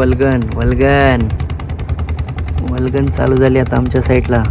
वल्गन वलगन. वलगन चालू झाली आता आमच्या साईडला.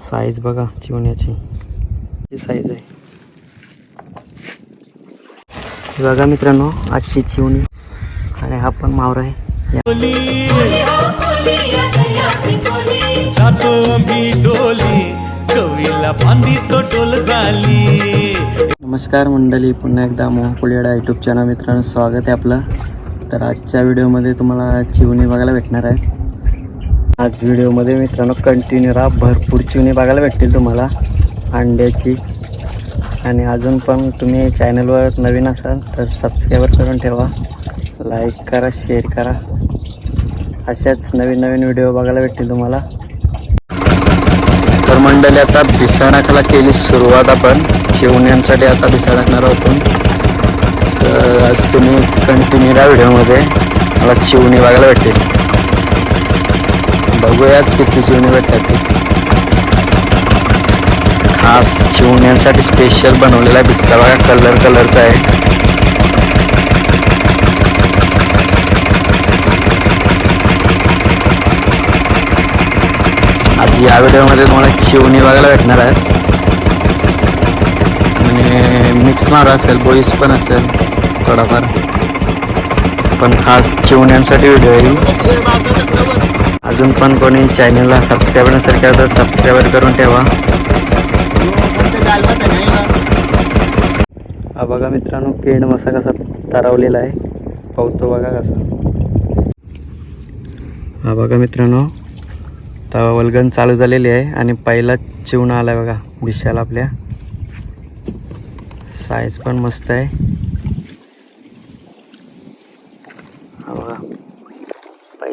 साईज बघा चिवण्याची साईज आहे. बघा मित्रांनो आजची चिवणी आणि हा पण मावरा आहे. नमस्कार मंडळी पुन्हा एकदा मोह पुलियाडा यूट्यूब चॅनल मित्रांनो स्वागत आहे आपलं. तर आजच्या व्हिडिओमध्ये तुम्हाला चिवणी बघायला भेटणार आहे. आज व्हिडिओमध्ये मित्रांनो कंटिन्यू राहा. भरपूर चिवणी बघायला भेटतील तुम्हाला. अंड्याची. आणि अजून पण तुम्ही चॅनलवर नवीन असाल तर सबस्क्राईबर करून ठेवा. लाईक करा शेअर करा. अशाच नवीन नवीन व्हिडिओ बघायला भेटतील तुम्हाला. तर मंडळी आता भिसाडाकाला केली सुरुवात आपण. चिवण्यांसाठी आता भिसा टाकणार आहोत तर आज तुम्ही कंटिन्यू या व्हिडिओमध्ये. मला चिवणी बघायला भेटेल. बघूयाच किती चिवणी भेटतात ते. खास चिवण्यांसाठी स्पेशल बनवलेला बिस्सा भिस्सा बघा कलर कलरचा आहे. आज या व्हिडिओमध्ये तुम्हाला चिवणी बघायला भेटणार आहेत आणि मिक्स मारा असेल बोईस पण असेल. थोडाफार. पण खास चिवण्यांसाठी व्हिडिओ आहे अजून पण कोणी चॅनलला सबस्क्राईब नसेल केलं तर सबस्क्राईबर करून ठेवा. हा बघा मित्रांनो केंड मसा कसा तरवलेला आहे. पावतो बघा कसा. हा बघा मित्रांनो तवा वलगन चालू झालेली आहे आणि पहिला चिवणा आहे बघा भिशाला आपल्या. साईज पण मस्त आहे हा बघा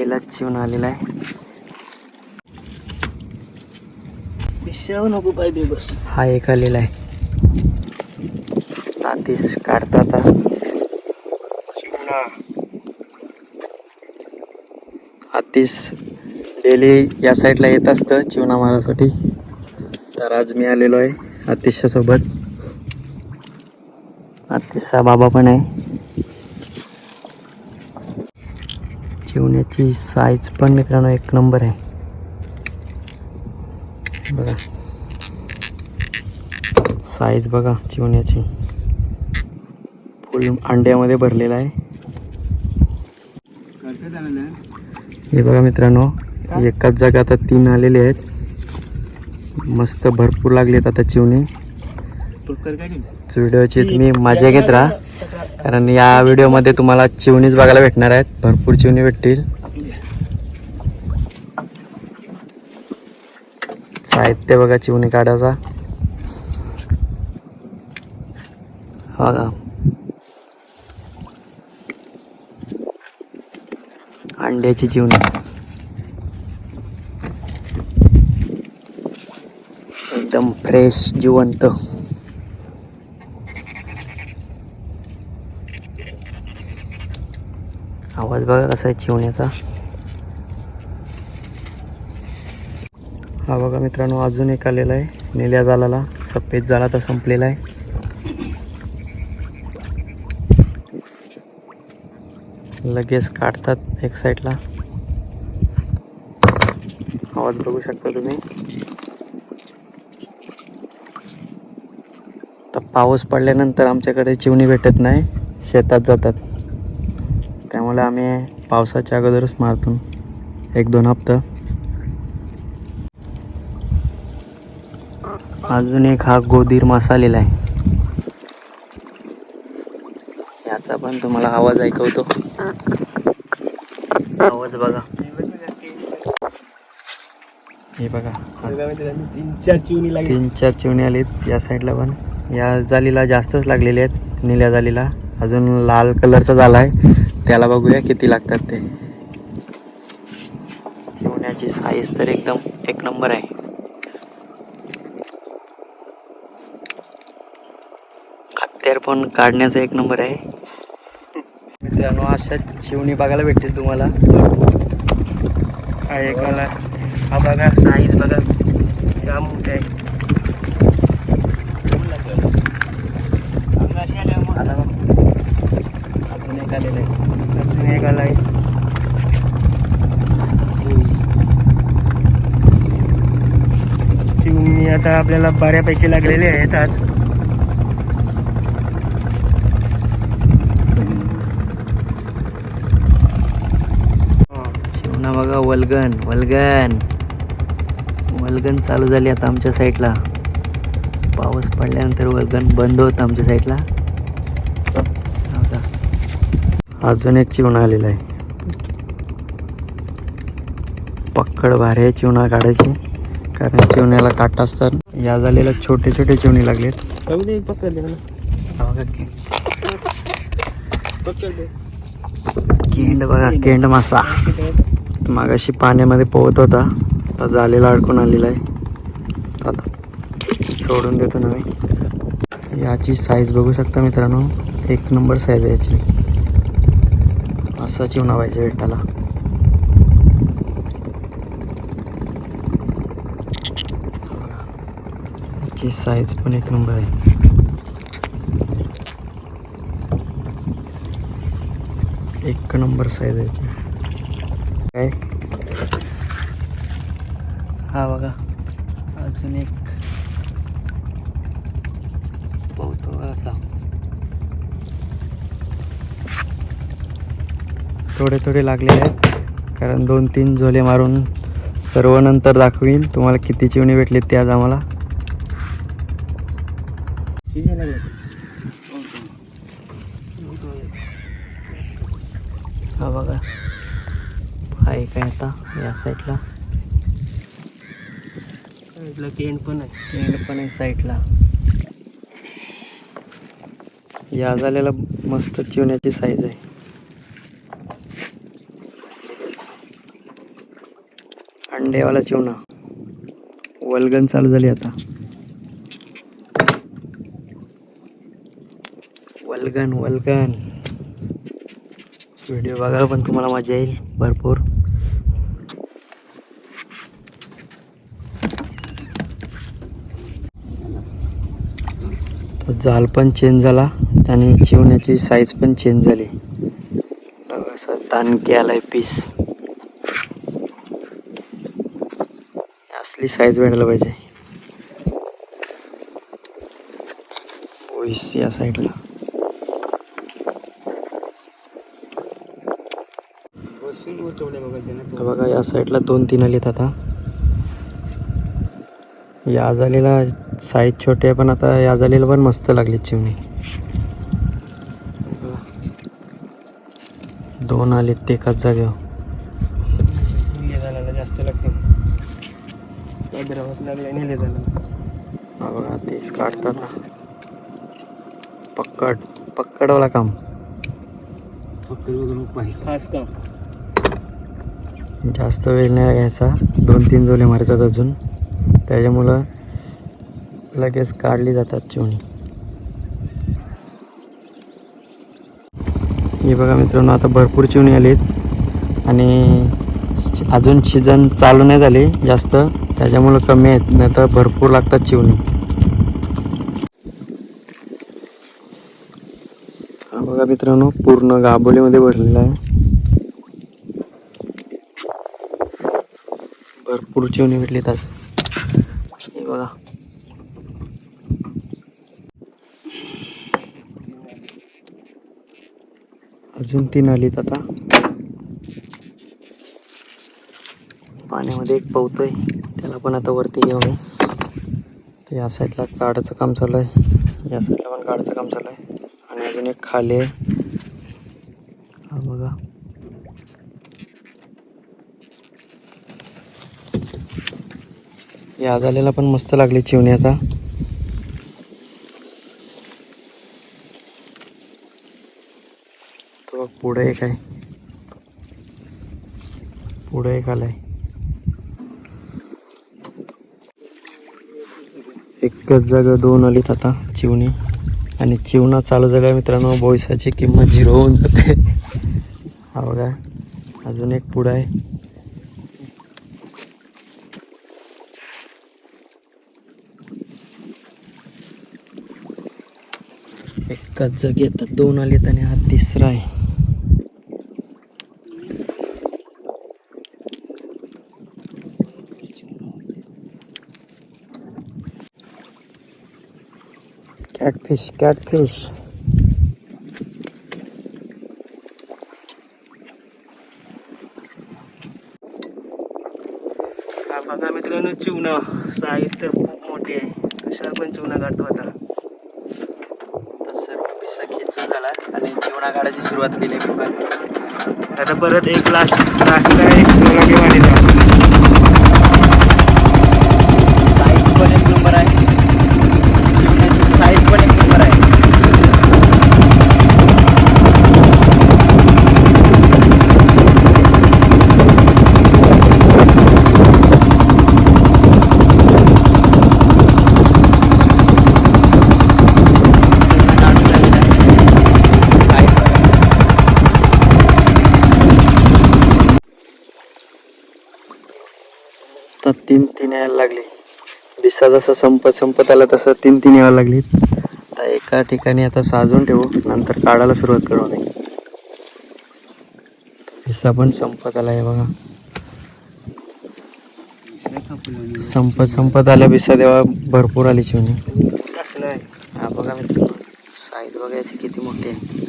पहिलाच चिवणा आलेला आहे. नको पाहिजे बस. हा एक आलेला आहे. तातीस काढता आता. हातीस डेली या साईडला येत असतं चिवणा मारासाठी तर आज मी आलेलो आहे आतिशासोबत आतिशचा बाबा पण आहे. चिवण्याची साईज पण मित्रांनो एक नंबर आहे. बघा. साईज बघा चिवण्याची फुल अंड्यामध्ये भरलेला आहे. हे बघा मित्रांनो एकाच जागा आता तीन आलेले आहेत. मस्त भरपूर लागलेत आता चिवणी. व्हिडिओची तुम्ही मजा घेत राहा. कारण या व्हिडिओमध्ये तुम्हाला चिवणीच बघायला भेटणार आहेत. भरपूर चिवणी भेटतील. साहित्य बघा चिवणी काढायचा. बघा. अंड्याची चिवणी. एकदम फ्रेश जिवंत. आवाज बघा कसा आहे चिवण्याचा. हा बघा मित्रांनो अजून एक आलेला आहे. निल्या जालाला सफेद झाला तर संपलेला आहे. लगेच काढतात एक साईडला. आवाज बघू शकता तुम्ही? तर पाऊस पडल्यानंतर आमच्याकडे चिवणी भेटत नाही. शेतात जातात. त्यामुळे आम्ही पावसाच्या अगोदरच मारतो एक दोन हप्ता. अजून एक हा गोधीर मसालेला आहे. याचा पण तुम्हाला आवाज ऐकवतो. आवाज बघा. हे बघा. तीन चार चिवणी लागली. तीन चार चिवणी आलीत या साईडला पण. या जालीला जास्तच लागलेले आहेत. निळ्या जालीला. अजून लाल कलरचा झाला आहे. त्याला बघूया किती लागतात ते. चिवण्याची साईज तर एकदम एक नंबर आहे. हत्यार पण काढण्याचा एक नंबर आहे. मित्रांनो अशा चिवणी बघायला भेटतील तुम्हाला. हा एक मला. हा बघा साईज बघा. जाम मोठे आहे. आला चिमणी आता आपल्याला बऱ्यापैकी लागलेले आहेत आज. शिवना बघा वलगन वलगन वलगन चालू झाली आता आमच्या साईडला पाऊस पडल्यानंतर वलगन बंद होतं आमच्या साईडला बघा. अजून एक चिवणा आलेला आहे. पक्कड भारी आहे चिवणा काढायची. कारण चिवण्याला काटा असतात. या झालेल्या छोटे छोटे चिवणी दे केंड बघा केंड मासा. मागाशी पाण्यामध्ये पोहत होता. आता झालेला अडकून आलेला आहे. आता सोडून देतो ना मी. याची साईज बघू शकता मित्रांनो. एक नंबर साईज आहे याची. असा चिवणा पाहिजे भेटायला. ची साईज पण एक नंबर आहे. एक नंबर साईज आहे याची. काय? हा बघा. अजून एक. बहुतो असा. थोडे थोडे लागलेले आहेत. कारण दोन तीन झोले मारून सर्व नंतर दाखवीन. तुम्हाला किती चिवणी भेटली ते आज आम्हाला. हा बघा. आहे काय आता या साईडला. इथलं केंड पण आहे. एंड पण आहे साईडला. या झालेला मस्त चिवण्याची साईज आहे. अंडेवाला चिवणा वलगन चालू झाली आता. वलगन वलगन. व्हिडिओ बघायला पण तुम्हाला मजा येईल भरपूर. तो जाल पण चेंज झाला आणि चिवण्याची साईज पण चेंज झाली. असं तानकी आलाय पीस असली साईज भेटायला पाहिजे? ओईस या साईडला बघा या साईडला दोन तीन आलेत आता. या झालेला साईज छोटे आहे पण आता या झालेला पण मस्त लागली चिमणी. दोन आलेत ते एकाच जागेवर निले जाण्याला जास्त लागते हैदराबाद लागले निले हा बघा तेच काढताना पक्कड पक्कडवाला काम. पकड वगैरे पाहिजे खास काम. जास्त वेळ नाही घ्यायचा. दोन तीन जोले मारतात अजून. त्याच्यामुळं लगेच काढली जातात चिवणी. हे बघा मित्रांनो आता भरपूर चिवणी आलीत. आणि अजून शिजन चालू नाही झाली जास्त. त्याच्यामुळं कमी आहेत नाही तर भरपूर लागतात चिवणी. हा बघा मित्रांनो पूर्ण गाबोलीमध्ये भरलेला आहे. भरपूर चिवणी भेटलीत आज. हे बघा. अजून तीन आलीत आता. पाण्यामध्ये एक पवतोय. त्याला पण आता वरती घेऊन आहे तर या साईडला काढायचं काम चालू आहे या साईडला पण काढायचं काम चालू आहे आणि अजून एक खाली आहे. हा बघा. या झालेला पण मस्त लागली चिवणी आता. तो पुढे एक आहे. पुढे एक आलाय. एकच जागा दोन आलीत आता चिवणी. आणि चिवणा चालू झाल्या मित्रांनो बोयसाची किंमत झिरो होऊन जाते. हा बघा अजून एक पुढं आहे. एकाच जागी आता दोन आलेत आणि हा तिसरा आहे. Catfish, catfish. हा बघा मित्रांनो चिवणा. साईज तर खूप मोठी आहे. तुषार पण चिवणा काढतो आता? तर सर्व पिसा खेचून झाला आणि जीवना काढायची सुरुवात केली. आता परत एक लास्ट लास्ट आहे वाडीचा साईज पण एक नंबर आहे चिवण्याची साईज पण एक नंबर आहे साईज बघा. तर तीन तीन यायला लागली. दिसा जसं संपत संपत आला तसं तीन तीन यायला लागली आता एका ठिकाणी आता साजून ठेवू नंतर काढायला सुरुवात करू नये दिसा पण संपत आला आहे बघा. संपत संपत आल्या बिसा तेव्हा भरपूर आली चिवणी हा बघा मी साईज बघायची किती मोठी आहे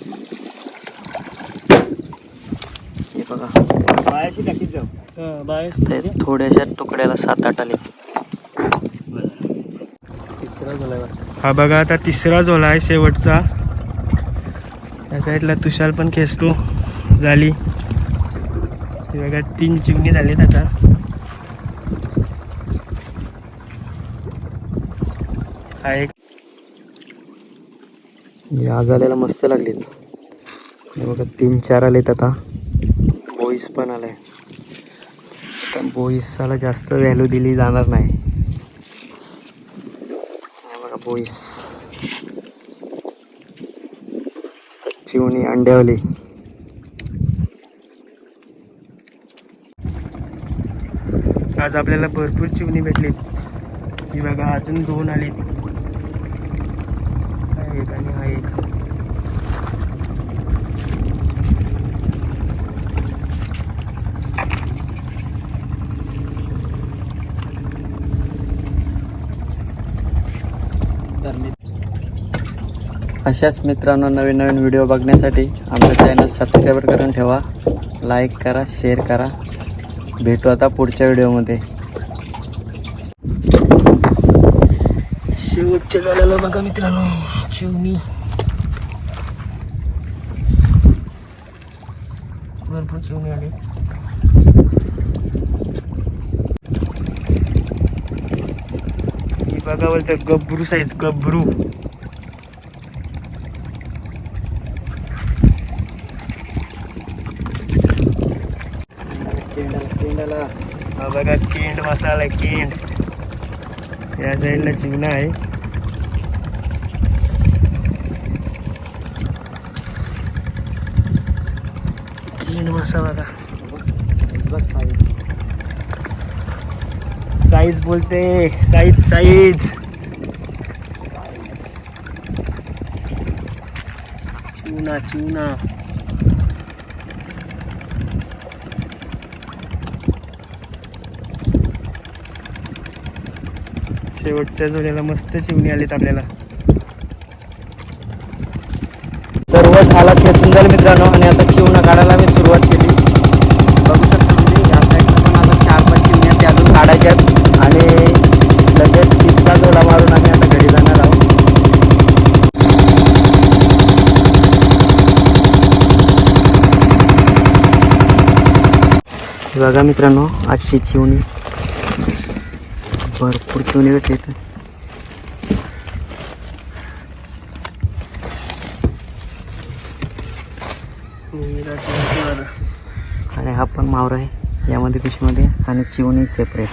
हे बघा. बायाशी टाकीत जाऊ. बाय ते थोड्याशा तुकड्याला सात आठ आले. तिसरा झाला हा बघा आता तिसरा झोला आहे शेवटचा. त्या साईडला तुषार पण खेचतो झाली. हे बघा तीन चिमणी झालीत आता. हा एक. आज आलेला मस्त लागली हे बघा तीन चार आलेत आता. बोईस पण आलाय पण बोईसाला जास्त व्हॅल्यू दिली जाणार नाही. बघा बोईस चिवणी अंड्यावली. आज आपल्याला भरपूर चिवणी भेटलीत. ही बघा अजून दोन आलीत. एक आणि हा. एक अशाच मित्रांनो नवीन नवीन व्हिडिओ बघण्यासाठी आमचं चॅनल सबस्क्राईबर करून ठेवा. लाईक करा शेअर करा. भेटू आता पुढच्या व्हिडिओमध्ये शेवटच्या झालेलं बघा मित्रांनो. चिवणी भरपूर चिवणी आली. बघा बोलतं गब्रू साईज गब्रू केंडाला हा बघा केंड मसाला केंड या साईडला चिवणा आहे. केंड मसा बघा. साईज साईज बोलते साईज साईज चिवना चिवना शेवटच्या जोड्याला मस्त चिवणी आलीत आपल्याला. सर्व खाला खेचून झालं मित्रांनो आणि आता चिवणं काढायला मी सुरुवात केली. बघू शकता तुम्ही या साईडला पण आता चार पाच चिमण्या त्या अजून काढायच्या आहेत. आणि लगेच तिसरा झोला मारून आम्ही आता घरी जाणार आहोत. बघा मित्रांनो आजची चिवणी भरपूर चिवणी भेटली इथं. आणि हा पण मावरा आहे यामध्ये पिशवीमध्ये आणि चिवणी सेपरेट